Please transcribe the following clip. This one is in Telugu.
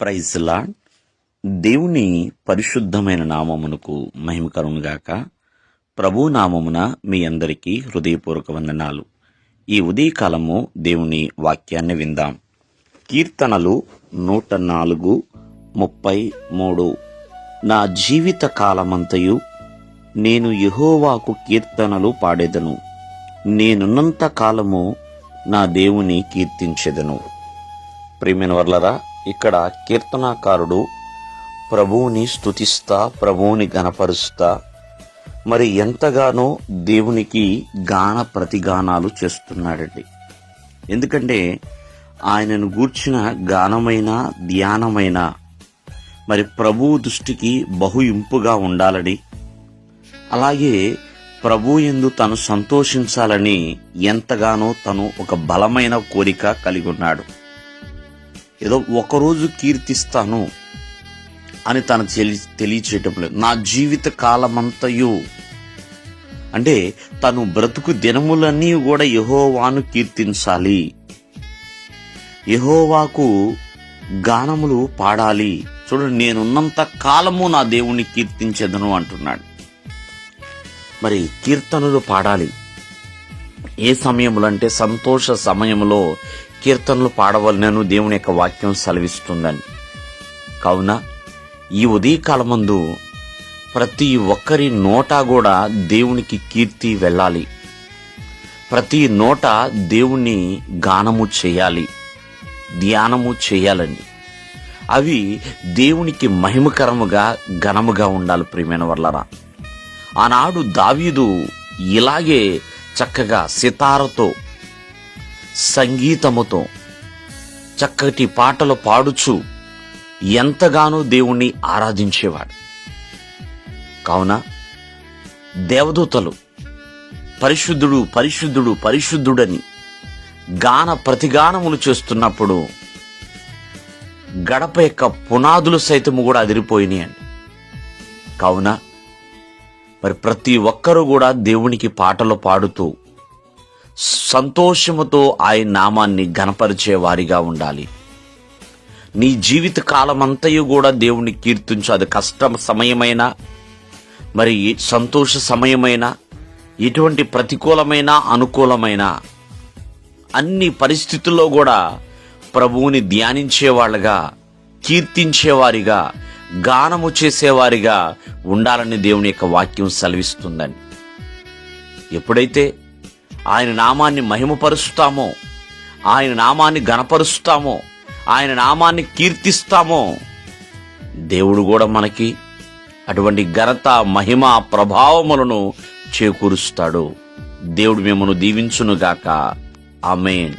ప్రైజ్లా దేవుని పరిశుద్ధమైన నామమునకు మహిమ కలుగునుగాక ప్రభు నామమున మీ అందరికీ హృదయపూర్వక వందనాలు. ఈ ఉదయకాలము దేవుని వాక్యాన్ని విందాం. కీర్తనలు నూట నాలుగు ముప్పై మూడు. నా జీవిత కాలమంతయు నేను యహోవాకు కీర్తనలు పాడేదను. నేనున్నంత కాలము నా దేవుని కీర్తించెదను. ప్రేమిన వర్లరా ఇక్కడ కీర్తనాకారుడు ప్రభువుని స్తుతిస్తా ప్రభువుని గనపరుస్తా మరి ఎంతగానో దేవునికి గాన ప్రతిగానాలు చేస్తున్నాడండి. ఎందుకంటే ఆయనను గూర్చిన గానమైన ధ్యానమైన మరి ప్రభువు దృష్టికి బహు ఇంపుగా ఉండాలని అలాగే ప్రభు ఎందు తను సంతోషించాలని ఎంతగానో తను ఒక బలమైన కోరిక కలిగి ఉన్నాడు. ఏదో ఒకరోజు కీర్తిస్తాను అని తను తెలి తెలియచేయటం లేదు. నా జీవిత కాలమంతయు. అంటే తను బ్రతుకు దినములన్నీ కూడా యహోవాను కీర్తించాలి. యహోవాకు గానములు పాడాలి. చూడండి నేనున్నంత కాలము నా దేవుణ్ణి కీర్తించెదను అంటున్నాడు. మరి కీర్తనలు పాడాలి. ఏ సమయంలో అంటే సంతోష సమయంలో కీర్తనలు పాడవలనను దేవుని యొక్క వాక్యం సెలవిస్తుందని. కావున ఈ ఉదయకాలమందు ప్రతి ఒక్కరి నోట కూడా దేవునికి కీర్తి వెళ్ళాలి. ప్రతి నోట దేవుణ్ణి గానము చేయాలి. ధ్యానము చేయాలండి అవి దేవునికి మహిమకరముగా ఘనముగా ఉండాలి ప్రియమైన వల్లరా ఆనాడు దావీదు ఇలాగే చక్కగా సితారతో సంగీతముతో చక్కటి పాటలు పాడుచు ఎంతగానో దేవుణ్ణి ఆరాధించేవాడు. కావున దేవదూతలు పరిశుద్ధుడు పరిశుద్ధుడు పరిశుద్ధుడని గాన ప్రతిగానములు చేస్తున్నప్పుడు గడప యొక్క పునాదులు సైతము కూడా అదిరిపోయినాయండి. కావున మరి ప్రతి ఒక్కరూ కూడా దేవునికి పాటలు పాడుతూ సంతోషముతో ఆయన నామాన్ని గణపరిచే వారిగా ఉండాలి. నీ జీవిత కాలమంతయు కూడా దేవుని కీర్తించు. అది కష్ట సమయమైన మరి సంతోష సమయమైన ఎటువంటి ప్రతికూలమైన అనుకూలమైన అన్ని పరిస్థితుల్లో కూడా ప్రభువుని ధ్యానించేవాళ్ళగా కీర్తించేవారిగా గానము చేసేవారిగా ఉండాలని దేవుని యొక్క వాక్యం సెలవిస్తుందని ఎప్పుడైతే ఆయన నామాన్ని మహిమపరుస్తామో ఆయన నామాన్ని గణపరుస్తామో ఆయన నామాన్ని కీర్తిస్తామో దేవుడు కూడా మనకి అటువంటి ఘనత మహిమ ప్రభావములను చేకూరుస్తాడు. దేవుడు మిమ్మను దీవించునుగాక. ఆమెన్.